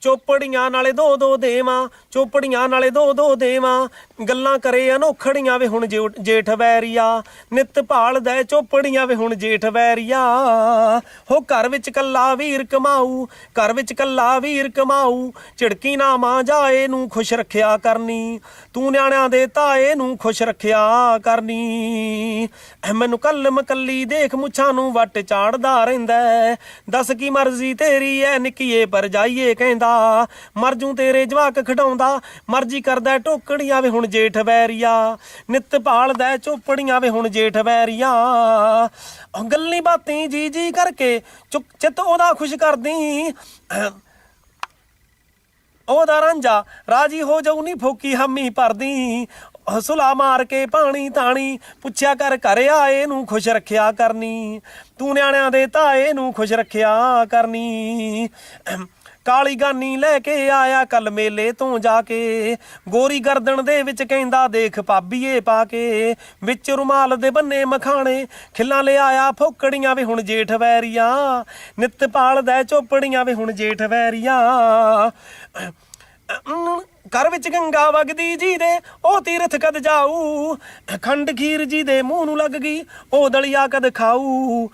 ਚੋਪੜੀਆਂ ਨਾਲੇ ਦੋ ਦੋ ਦੇਵਾਂ, ਚੋਪੜੀਆਂ ਨਾਲੇ ਦੋ ਦੋ ਦੇਵਾਂ। ਗੱਲਾਂ ਕਰੇ ਅਨੋਖੜੀਆਂ ਵੇ ਹੁਣ ਜੇਠ ਵੈਰੀਆ। ਨਿਤ ਭਾਲਦਾ ਏ ਚੋਪੜੀਆਂ ਵੇ ਹੁਣ ਜੇਠ ਵੈਰੀਆ। ਹੋ ਘਰ ਵਿੱਚ ਕੱਲਾ ਵੀਰ ਕਮਾਊ, ਘਰ ਵਿੱਚ ਕੱਲਾ ਵੀਰ ਕਮਾਊ। ਝਿੜਕੀ ਨਾ ਮਾਂ ਜਾਏ ਨੂੰ ਖੁਸ਼ ਰੱਖਿਆ ਕਰਨੀ। ਤੂੰ ਨਿਆਣਿਆਂ ਦੇ ਤਾਏ ਨੂੰ ਖੁਸ਼ ਰੱਖਿਆ ਕਰਨੀ। ਮੈਨੂੰ ਕੱਲ ਮਕੱਲੀ ਦੇਖ ਮੁੱਛਾਂ ਨੂੰ ਵੱਟ ਚਾੜਦਾ ਰਹਿੰਦਾ ਦੱਸ ਕੀ ਮਰਜ਼ੀ ਤੇਰੀ ਐ, ਨਿੱਕੀਏ ਪਰ ਜਾਈਏ ਕਹਿੰਦਾ ਮਰ ਜੂ ਤੇਰੇ ਜਵਾਕ ਖਡਾਉਂਦਾ। ਮਰਜ਼ੀ ਕਰਦਾ ਟੋਕੜੀਆਂ ਵੇ ਹੁਣ ਜੇਠ ਵੈਰੀਆ। ਨਿੱਤ ਭਾਲਦਾ ਚੋਪੜੀਆਂ ਵੇ ਹੁਣ ਜੇਠ ਵੈਰੀਆ। ਉਹ ਗੱਲੀ ਬਾਤੀ ਜੀ ਜੀ ਕਰਕੇ ਚੁੱਕ ਚਿੱਤ ਉਹਦਾ ਖੁਸ਼ ਕਰਦੀ। ਉਹਦਾ ਰਾਂਝਾ ਰਾਜੀ ਹੋ ਜਾਊ ਨਹੀਂ ਫੋਕੀ ਹਮੀ ਭਰਦੀ। ਹਸੁਲਾ ਮਾਰ ਕੇ ਪਾਣੀ ਤਾਣੀ, ਪੁੱਛਿਆ ਕਰ ਘਰ ਆਏ ਨੂੰ ਖੁਸ਼ ਰੱਖਿਆ ਕਰਨੀ। ਤੂੰ ਨਿਆਣਿਆਂ ਦੇ ਤਾਏ ਨੂੰ ਖੁਸ਼ ਰੱਖਿਆ ਕਰਨੀ। ਕਾਲੀ ਗਾਨੀ ਲੈ ਕੇ ਆਇਆ ਕੱਲ ਮੇਲੇ ਤੋਂ ਜਾ ਕੇ। ਗੋਰੀ ਗਰਦਨ ਦੇ ਵਿੱਚ ਕਹਿੰਦਾ ਦੇਖ ਭਾਬੀਏ ਪਾ ਕੇ। ਵਿੱਚ ਰੁਮਾਲ ਦੇ ਬੰਨੇ ਮਖਾਣੇ, ਖਿੱਲਾਂ ਲੈ ਆਇਆ ਫੋਕੜੀਆਂ ਵੇ ਹੁਣ ਜੇਠ ਵੈਰੀਆ। ਨਿੱਤ ਪਾਲਦਾ ਚੋਪੜੀਆਂ ਵੇ ਹੁਣ ਜੇਠ ਵੈਰੀਆ। ਘਰ ਵਿੱਚ ਗੰਗਾ ਵਗਦੀ ਜੀ ਦੇ ਉਹ ਤੀਰਥ ਕਦ ਜਾਊ? ਖੰਡ ਖੀਰ ਜੀ ਦੇ ਮੂੰਹ ਨੂੰ ਲੱਗ ਗਈ, ਉਹ ਦਲੀਆ ਕਦ ਖਾਊ?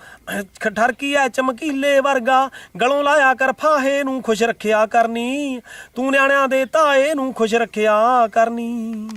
ਠਰਕੀ ਐ ਚਮਕੀਲੇ ਵਰਗਾ, ਗਲੋਂ ਲਾਇਆ ਕਰ ਫਾਹੇ ਨੂੰ ਖੁਸ਼ ਰੱਖਿਆ ਕਰਨੀ, ਤੂੰ ਨਿਆਣਿਆਂ ਦੇ ਤਾਏ ਨੂੰ ਖੁਸ਼ ਰੱਖਿਆ ਕਰਨੀ।